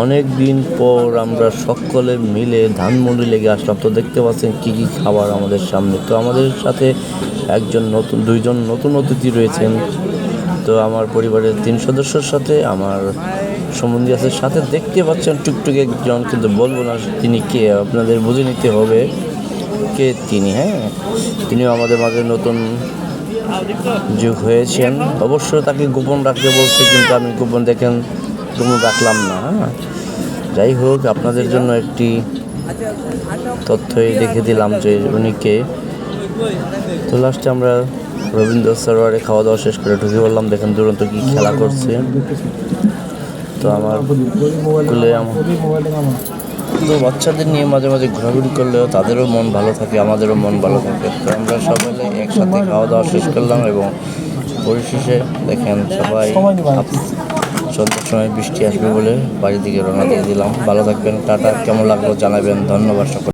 অনেক দিন পর আমরা সকলে মিলে ধানমন্ডি লেগে আসলাম। তো দেখতে পাচ্ছেন কী কী খাবার আমাদের সামনে। তো আমাদের সাথে একজন নতুন, দুইজন নতুন অতিথি রয়েছেন। তো আমার পরিবারের তিন সদস্যর সাথে, আমার সম্বন্ধী আছে। সাথে দেখতে পাচ্ছেন টুকটুক একজন, কিন্তু বলব না তিনি কে, আপনাদের বুঝে নিতে হবে কে তিনি হ্যাঁ? তিনিও আমাদের মাঝে নতুন যুগ হয়েছেন। অবশ্য তাকে গোপন রাখতে বলছে, কিন্তু আমি গোপন দেখেন গোপন রাখলাম না হ্যাঁ। যাই হোক আপনাদের জন্য একটি তথ্যই দেখে দিলাম যে উনিকে। তো লাস্টে আমরা রবীন্দ্র সরোয়ারে খাওয়া দাওয়া শেষ করে ঢুকে পড়লাম। দেখেন দুরন্ত কি খেলা করছে। তো আমার স্কুলে আমার তো বাচ্চাদের নিয়ে মাঝে মাঝে ঘোরাঘুরি করলেও তাদেরও মন ভালো থাকে আমাদেরও মন ভালো থাকে। তো আমরা সবাই একসাথে খাওয়া দাওয়া শেষ করলাম এবং পরিশেষে দেখেন সবাই সন্ধ্যার সময় বৃষ্টি আসবে বলে বাড়ির দিকে রওনা দিয়ে দিলাম। ভালো থাকবেন, টাটা। কেমন লাগল জানাবেন। ধন্যবাদ সকল